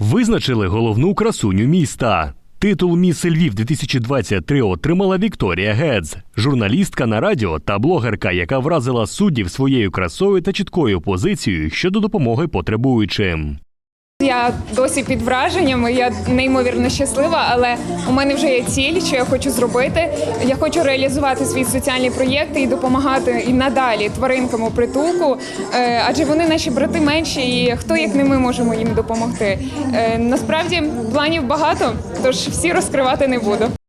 Визначили головну красуню міста. Титул Міс Львів 2023 отримала Вікторія Гец, журналістка на радіо та блогерка, яка вразила суддів своєю красою та чіткою позицією щодо допомоги потребуючим. Я досі під враженнями, я неймовірно щаслива, але у мене вже є ціль, що я хочу зробити. Я хочу реалізувати свої соціальні проєкти і допомагати і надалі тваринкам у притулку, Е, адже вони наші брати менші, і хто як не ми можемо їм допомогти. Е, Насправді планів багато, тож всі розкривати не буду.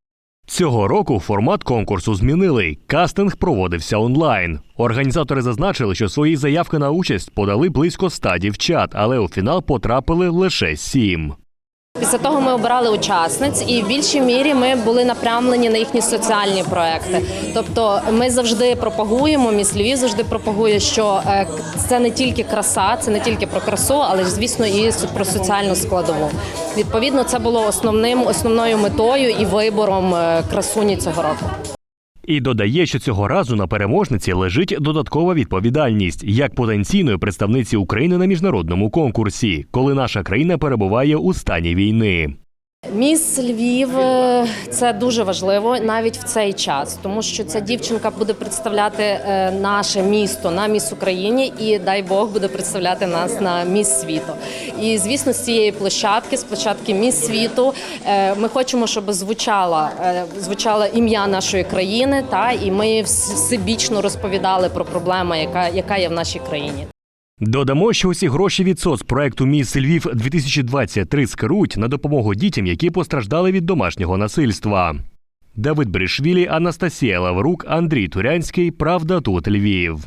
Цього року формат конкурсу змінили. Кастинг проводився онлайн. Організатори зазначили, що свої заявки на участь подали близько ста дівчат, але у фінал потрапили лише сім. Після того ми обирали учасниць, і в більшій мірі ми були напрямлені на їхні соціальні проекти. Тобто, ми завжди пропагуємо, міс Львів завжди пропагує, що е, це не тільки краса, це не тільки про красу, але ж звісно і про соціальну складову. Відповідно, це було основним основною метою і вибором е, красуні цього року. І додає, що цього разу на переможниці лежить додаткова відповідальність як потенційної представниці України на міжнародному конкурсі, коли наша країна перебуває у стані війни. Міс Львів е, це дуже важливо навіть в цей час, тому що ця дівчинка буде представляти е, наше місто на міс Україні, і дай Бог буде представляти нас на міс світу. І звісно, з цієї площадки, з площадки міс світу, е, ми хочемо, щоб звучало, е, звучало ім'я нашої країни, та і ми вс- всебічно розповідали про проблему, яка, яка є в нашій країні. Додамо, що усі гроші від соцпроекту Міс Львів 2023 скеруть на допомогу дітям, які постраждали від домашнього насильства. Давид Бришвілі, Анастасія Лаврук, Андрій Турянський. Правда, тут Львів.